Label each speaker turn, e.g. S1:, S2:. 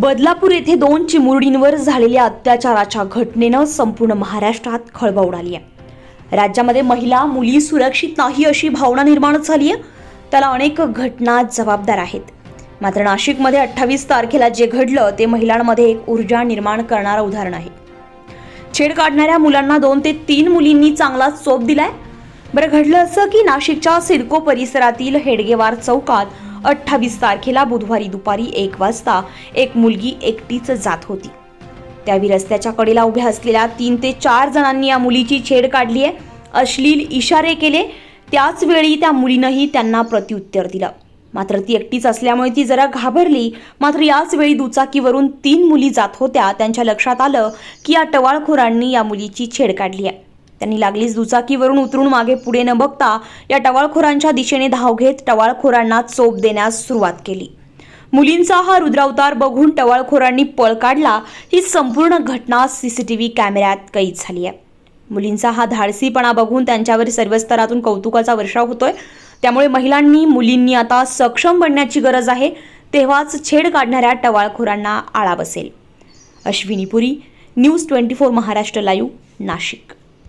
S1: बदलापूर येथे दोन चिमुरडींवर झालेल्या अत्याचाराच्या घटनेनं संपूर्ण महाराष्ट्रात खळबळ उडाली आहे. राज्यामध्ये महिला मुली सुरक्षित नाही अशी भावना निर्माण झाली आहे. त्याला अनेक घटना जबाबदार आहेत. मात्र नाशिकमध्ये अठ्ठावीस तारखेला जे घडलं ते महिलांमध्ये एक ऊर्जा निर्माण करणारं उदाहरण आहे. छेड काढणाऱ्या मुलांना दोन ते तीन मुलींनी चांगलाच चोप दिलाय. बरं घडलं असं की नाशिकच्या सिडको परिसरातील हेडगेवार चौकात अठ्ठावीस तारखेला बुधवारी दुपारी एक वाजता एक मुलगी एकटीच जात होती. त्यावेळी रस्त्याच्या कडेला उभ्या असलेल्या तीन ते चार जणांनी या मुलीची छेड काढली आहे. अश्लील इशारे केले. त्याच वेळी त्या मुलीनंही त्यांना प्रत्युत्तर दिलं. मात्र ती एकटीच असल्यामुळे ती जरा घाबरली. मात्र याच वेळी दुचाकीवरून तीन मुली जात होत्या. त्यांच्या लक्षात आलं की या टवाळखोरांनी या मुलीची छेड काढली आहे. त्यांनी लागलीच दुचाकीवरून उतरून मागे पुढे न बघता या टवाळखोरांच्या दिशेने धाव घेत टवाळखोरांना चोप देण्यास सुरुवात केली. मुलींचा हा रुद्रावतार बघून टवाळखोरांनी पळ काढला. ही संपूर्ण घटना सीसीटीव्ही कॅमेऱ्यात कैद झाली आहे. मुलींचा हा धाडसीपणा बघून त्यांच्यावर सर्व स्तरातून कौतुकाचा वर्षाव होतोय. त्यामुळे महिलांनी मुलींनी आता सक्षम बनण्याची गरज आहे. तेव्हाच छेड काढणाऱ्या टवाळखोरांना आळा बसेल. Ashwini Puri news twenty four Maharashtra live Nashik.